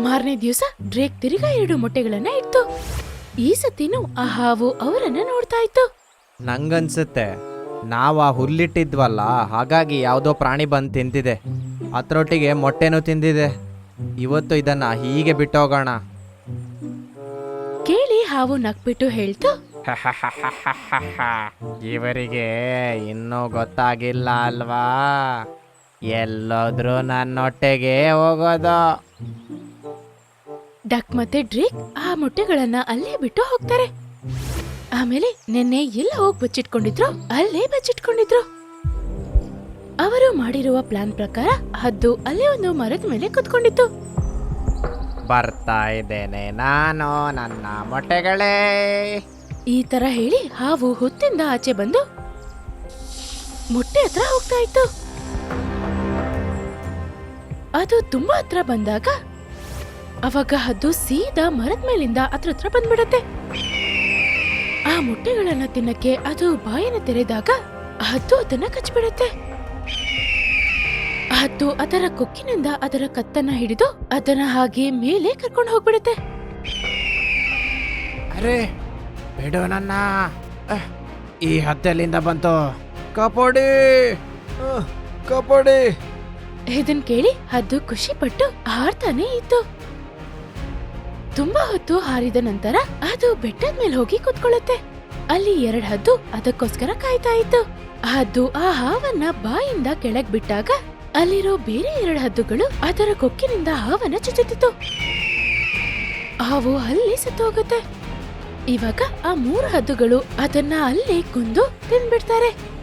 ಮಾರನೇ ದಿವಸ ಡ್ರೇಕ್ ತಿರುಗಾ ಎರಡು ಮೊಟ್ಟೆಗಳನ್ನ ಇತ್ತು ಈ ಸತಿನು ಆ ಹಾವು ಅವರನ್ನ ನೋಡ್ತಾ ಇತ್ತು. ನಂಗನ್ಸುತ್ತೆ. ನಾವು ಆ ಹುಲ್ಲಿಟ್ಟಿದ್ವಲ್ಲ ಹಾಗಾಗಿ ಯಾವುದೋ ಪ್ರಾಣಿ ಬಂದು ತಿಂತಿದೆ ಅದರೊಟ್ಟಿಗೆ ಮೊಟ್ಟೆನೂ ತಿಂದಿದೆ. ಇವತ್ತು ಇದನ್ನ ಹೀಗೆ ಬಿಟ್ಟೋಗೋಣ. ಕೇಳಿ ಹಾವು ನಕ್ಬಿಟ್ಟು ಹೇಳ್ತು. ಇವರಿಗೆ ಇನ್ನೂ ಗೊತ್ತಾಗಿಲ್ಲ ಅಲ್ವಾ? ಎಲ್ಲೋದ್ರೂ ನನ್ನೊಟ್ಟೆಗೆ ಹೋಗೋದು. ಡಕ್ ಮತ್ತೆ ಡ್ರಿಕ್ ಆ ಮೊಟ್ಟೆಗಳನ್ನ ಅಲ್ಲೇ ಬಿಟ್ಟು ಹೋಗ್ತಾರೆ. ಆಮೇಲೆ ನಿನ್ನೆ ಎಲ್ಲ ಹೋಗಿ ಬಚ್ಚಿಟ್ಕೊಂಡಿದ್ರು ಅಲ್ಲೇ ಬಚ್ಚಿಟ್ಕೊಂಡಿದ್ರು. ಅವರು ಮಾಡಿರುವ ಪ್ಲಾನ್ ಪ್ರಕಾರ ಹದ್ದು ಅಲ್ಲೇ ಒಂದು ಮರದ ಮೇಲೆ ಕುತ್ಕೊಂಡಿತ್ತು. ಬರ್ತಾ ಇದ್ದೇನೆ ನಾನು ನನ್ನ ಮೊಟ್ಟೆಗಳೇ. ಈ ತರ ಹೇಳಿ ಹಾವು ಹುತ್ತಿಂದ ಆಚೆ ಬಂದು ಮೊಟ್ಟೆ ಹತ್ರ ಹೋಗ್ತಾ ಇತ್ತು. ಅದು ತುಂಬಾ ಹತ್ರ ಬಂದಾಗ ಅವಾಗ ಅದು ಸೀದಾ ಮರದ ಮೇಲಿಂದ ಅದ್ರ ಹತ್ರ ಬಂದ್ಬಿಡತ್ತೆ. ಆ ಮೊಟ್ಟೆಗಳನ್ನ ತಿನ್ನಕ್ಕೆ ಅದು ಬಾಯಿನ ತೆರೆದಾಗ ಹದ್ದು ಅದನ್ನ ಕಚ್ಬಿಡತ್ತೆ. ಹದ್ದು ಅದರ ಕೊಕ್ಕಿನಿಂದ ಅದರ ಕತ್ತನ್ನ ಹಿಡಿದು ಅದನ್ನ ಹಾಗೆ ಮೇಲೆ ಕರ್ಕೊಂಡು ಹೋಗ್ಬಿಡತ್ತೆ. ಅರೆ ಬಿಡು ನನ್ನ. ಅಹ್, ಈ ಹತ್ತೆಲಿಂದ ಬಂತು? ಕಪೋಡಿ. ಕಪೋಡಿ. ಇದನ್ ಕೇಳಿ ಹದ್ದು ಖುಷಿ ಪಟ್ಟು ಹಾರ್ತಾನೆ ಇತ್ತು. ತುಂಬಾ ಹೊತ್ತು ಹಾರಿದ ನಂತರ ಅದು ಬೆಟ್ಟದ ಮೇಲೆ ಹೋಗಿ ಕುತ್ಕೊಳ್ಳುತ್ತೆ. ಅಲ್ಲಿ ಎರಡ್ ಹದ್ದು ಅದಕ್ಕೋಸ್ಕರ ಕಾಯ್ತಾ ಇತ್ತು. ಹದ್ದು ಆ ಹಾವನ್ನ ಬಾಯಿಂದ ಕೆಳಗ್ ಬಿಟ್ಟಾಗ ಅಲ್ಲಿರೋ ಬೇರೆ ಎರಡು ಹದ್ದುಗಳು ಅದರ ಕೊಕ್ಕಿನಿಂದ ಹಾವನ್ನ ಚುಚ್ಚುತ್ತಿತ್ತು. ಹಾವು ಅಲ್ಲಿ ಸತ್ತೋಗುತ್ತೆ. ಇವಾಗ ಆ ಮೂರು ಹದ್ದುಗಳು ಅದನ್ನ ಅಲ್ಲಿ ಕುಂದು ತಿನ್ಬಿಡ್ತಾರೆ.